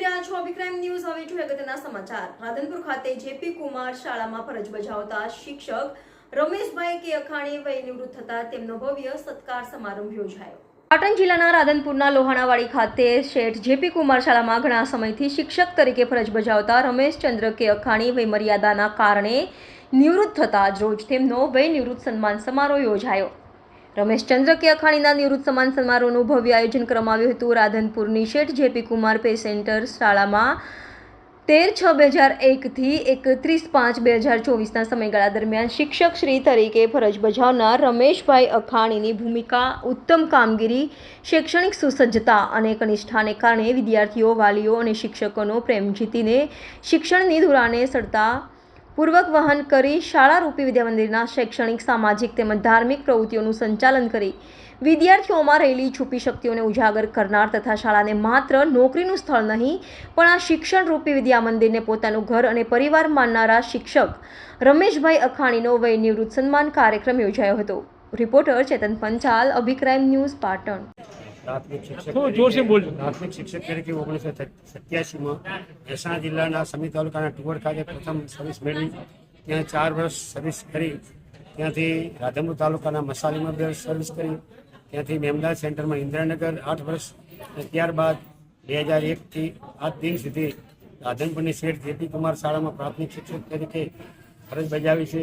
રહ્યા છો અભિક્રાઇમ ન્યૂઝ. હવે જોઈએ અગત્યના સમાચાર. રાધનપુર ખાતે જેપી કુમાર શાળામાં ફરજ બજાવતા શિક્ષક રમેશભાઈ કે અખાણી વય નિવૃત્ત થતા તેમનો ભવ્ય સત્કાર સમારંભ યોજાયો. પાટણ જિલ્લાના રાધનપુરના લોહાણાવાડી ખાતે શેઠ જેપી કુમાર શાળામાં ઘણા સમયથી શિક્ષક તરીકે ફરજ બજાવતા રમેશચંદ્ર કે અખાણી વય મર્યાદાના કારણે નિવૃત્ત થતા જ રોજ તેમનો વય નિવૃત્ત સન્માન સમારોહ યોજાયો. રમેશચંદ્ર કે અખાણીના નિવૃત્ત સમાન સમારોહનું ભવ્ય આયોજન કરવામાં આવ્યું હતું. રાધનપુરની શેઠ જેપી કુમાર પે સેન્ટર શાળામાં તેર છ બે હજાર એકથી એકત્રીસ પાંચ બે હજાર ચોવીસના સમયગાળા દરમિયાન શિક્ષક શ્રી તરીકે ફરજ બજાવનાર રમેશભાઈ અખાણીની ભૂમિકા, ઉત્તમ કામગીરી, શૈક્ષણિક સુસજ્જતા અને કનિષ્ઠાને કારણે વિદ્યાર્થીઓ, વાલીઓ અને શિક્ષકોનો પ્રેમ જીતીને શિક્ષણની ધુરાને સડતા પૂર્વક વહન કરી શાળારૂપી વિદ્યામંદિરના શૈક્ષણિક, સામાજિક તેમજ ધાર્મિક પ્રવૃત્તિઓનું સંચાલન કરી વિદ્યાર્થીઓમાં રહેલી છુપી શક્તિઓને ઉજાગર કરનાર તથા શાળાને માત્ર નોકરીનું સ્થળ નહીં, પણ આ શિક્ષણરૂપી વિદ્યામંદિરને પોતાનું ઘર અને પરિવાર માનનારા શિક્ષક રમેશભાઈ અખાણીનો વય નિવૃત્ત સન્માન કાર્યક્રમ યોજાયો હતો. રિપોર્ટર ચેતન પંચાલ, અભિક્રાઇમ ન્યૂઝ પાટણ. પ્રાથમિક શિક્ષક. પ્રાથમિક શિક્ષક તરીકે ઓગણીસો સત્યાસીમાં મહેસાણા જિલ્લાના સમી તાલુકાના ટુવર ખાતે પ્રથમ સર્વિસ મેળવી. ત્યાં ચાર વર્ષ સર્વિસ કરી. ત્યાંથી રાધનપુર તાલુકાના મસાલીમાં બે સર્વિસ કરી. ત્યાંથી મેમદાદ સેન્ટરમાં ઇન્દ્રાનગર આઠ વર્ષ અને ત્યારબાદ બે હજાર એકથી આજ દિન સુધી રાધનપુરની શેઠ જેપી કુમાર શાળામાં પ્રાથમિક શિક્ષક તરીકે ફરજ બજાવી છે.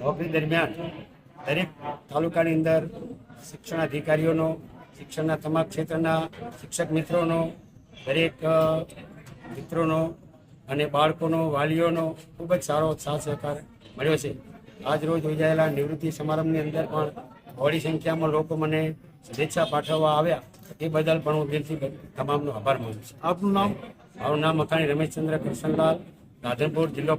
નોકરી દરમિયાન દરેક તાલુકાની અંદર શિક્ષણ અધિકારીઓનો શિક્ષણના તમામ ક્ષેત્રના શિક્ષક મિત્રોનો દરેક મિત્રોનો અને બાળકોનો વાલીઓનો ખૂબ જ સારો સાથ સહકાર મળ્યો છે. આજ રોજ યોજાયેલા નિવૃત્તિ સમારંભની અંદર પણ બહોળી સંખ્યામાં લોકો મને શુભેચ્છા પાઠવવા આવ્યા. એ બદલ પણ હું દિલથી તમામનો આભાર માનું છું. આપનું નામ? મારું નામ અખાણી રમેશચંદ્ર કૃષ્ણલાલ રાધનપુર જિલ્લો